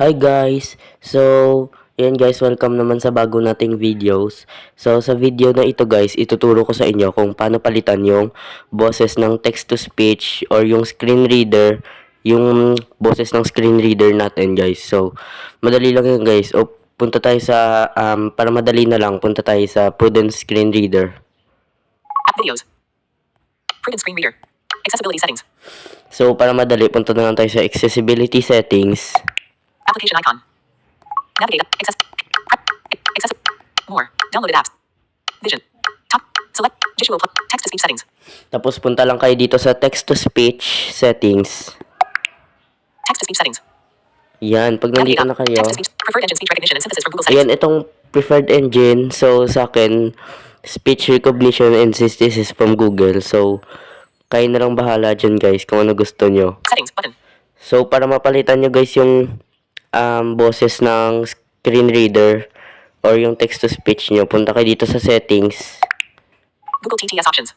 Hi guys! So, yan guys, welcome naman sa bago nating videos. So, sa video na ito guys, ituturo ko sa inyo kung paano palitan yung boses ng text-to-speech or yung screen reader, yung boses ng screen reader natin guys. So, madali lang yan guys. O, punta tayo sa, um, para madali na lang, punta tayo sa Prudence Screen Reader. App videos. Prudent screen reader. Accessibility settings. So, para madali, punta na lang tayo sa Accessibility Settings. Application icon. Navigate. Access. Access. More. Downloaded apps. Vision. Top. Select. Visual. Text to speech settings. Tapos, punta lang kayo dito sa Text-to-Speech Settings. Text to speech settings. Yan, pag nandito na kayo, Text to speech. Preferred engine speech recognition and synthesis from Google settings. ayan itong preferred engine. So, sa akin, speech recognition and synthesis from Google. So, kayo na lang bahala dyan guys kung ano gusto nyo. Settings button. So, para mapalitan nyo guys yung um, boses ng screen reader or yung text-to-speech nyo, punta kayo dito sa settings. Google TTS options.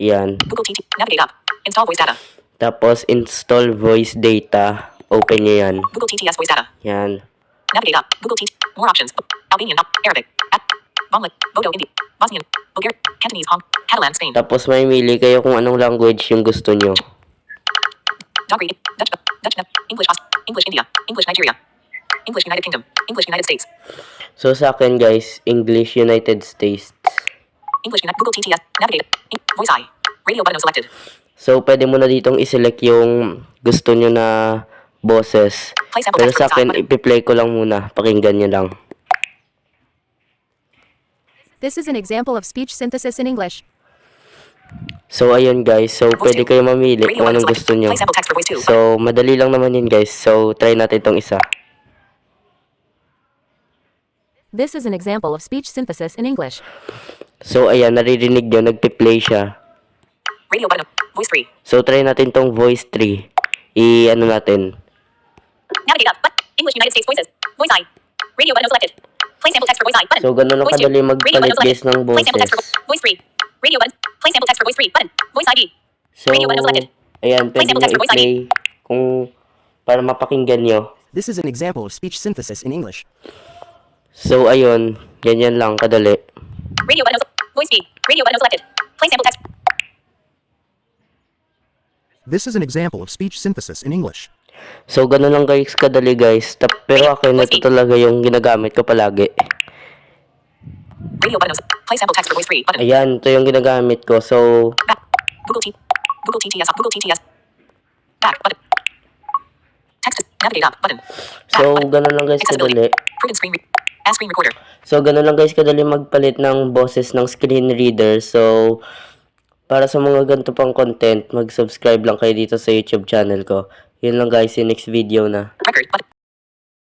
Yan. Google TT. Navigate up. Install voice data. Tapos, install voice data. Open nyo yan. Google TTS voice data. Yan. Navigate up. Google TT. More options. Albanian. Arabic. At. Bangla. Bodo Hindi. Bosnian. Bulgarian. Cantonese. Hong. Catalan. Spain. Tapos, may mili kayo kung anong language yung gusto nyo. Dogry. Dutch. Dutch. English. English. India. English. Nigeria. English. United Kingdom. English. United States. So, sa akin guys, English United States. English. United. Google TTS. Navigate. In- voice I. Radio button selected. So, pwede mo na ditong iselect yung gusto nyo na boses. Pero sa akin, ipi-play ko lang muna. Pakinggan nyo lang. This is an example of speech synthesis in English. So, ayun guys. So, pwede kayo mamili kung anong gusto nyo. So, madali lang naman yun guys. So, try natin itong isa. This is an example of speech synthesis in English. So, ayan, naririnig nyo, nagpi-play siya. Radio button. Voice three. So, try natin tong voice 3. I-ano natin. Navigate up. But English. United States voices. Voice I. Radio button selected. Play sample text for voice I button. So, ganun lang Voice kadali magpalit guys ng Play sample text for boses. vo- voice three. Radio button. Play sample text for voice three button. Voice ID. So, Radio button selected. ayan, pwede sample nyo text for voice ID. i-play kung para mapakinggan nyo. This is an example of speech synthesis in English. So, ayun, ganyan lang kadali. Radio button. Voice B. Radio button selected. Play sample text. This is an example of speech synthesis in English. So, ganun lang guys, kadali guys. Tap, pero akin, ito talaga yung ginagamit ko palagi. Radio button. Play sample text for voice three button. Ayan, ito yung ginagamit ko. So, Back. Google T. Google TTS. Google TTS. Back button. Text. to- Navigate up button. Back so button. ganun lang guys kadali. Prudent screen. Re- and screen recorder. So, ganun lang guys kadali magpalit ng boses ng screen reader. So, para sa mga ganito pang content, mag-subscribe lang kayo dito sa YouTube channel ko. Yun lang guys, yung next video na. Record.